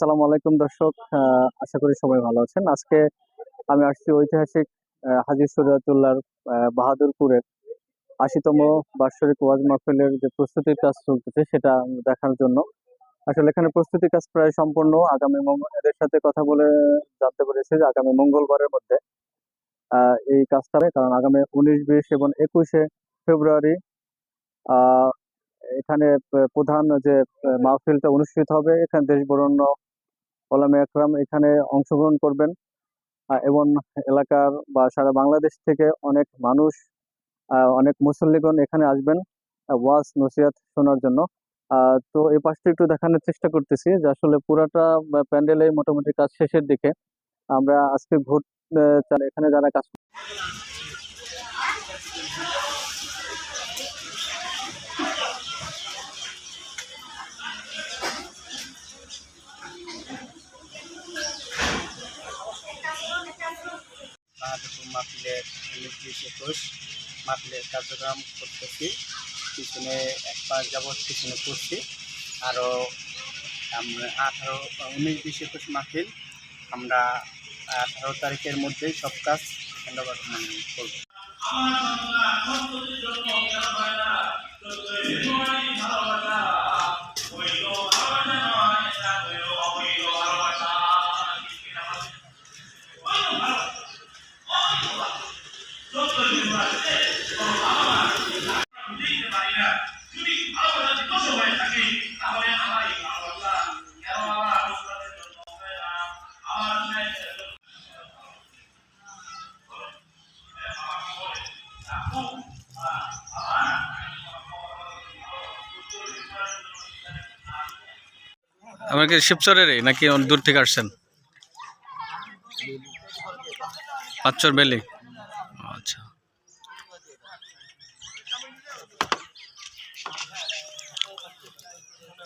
আসসালামু আলাইকুম দর্শক আশা করি সবাই ভালো আছেন। আজকে আমি আসছি ঐতিহাসিক আহ, হাজী শরীয়তুল্লাহর বাহাদুরপুরের আশিতম বার্ষিক ওয়াজ মাহফিলের যে প্রস্তুতির কাজ চলতেছে সেটা দেখার জন্য। আসলে এখানে প্রস্তুতি কাজ প্রায় সম্পূর্ণ। আগামী এদের সাথে কথা বলে জানতে পেরেছি যে আগামী মঙ্গলবারের মধ্যে এই কাজটা কারণ আগামী উনিশ বিশ এবং একুশে ফেব্রুয়ারি এখানে প্রধান যে মাহফিলটা অনুষ্ঠিত হবে এখানে দেশ ওলামে আকরাম এখানে অংশগ্রহণ করবেন। এবং এলাকার বা সারা বাংলাদেশ থেকে অনেক মানুষ অনেক মুসল্লিগণ এখানে আসবেন ওয়াজ, নসিহাত শোনার জন্য। তো এই পাশটা একটু দেখানোর চেষ্টা করতেছি যে আসলে পুরাটা প্যান্ডেলে মোটামুটি কাজ শেষের দিকে আমরা আজকে ভোট এখানে যারা কাজ বাহাদুরপুর মাহফিলের উনিশ একুশ মাহফিলের কার্যক্রম করতেছি। পিছনে এক পাঁচ যাবৎ পিছনে করছি আরও আঠারো উনিশ বিশ একুশ মাহফিল আমরা আঠারো তারিখের মধ্যেই সব কাজ হ্যান্ডওভার মানে করব। আমার শিবচরের নাকি দূর থেকে আসছেন? পাঁচচর বেলি।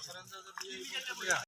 저는저저저게이겼 다.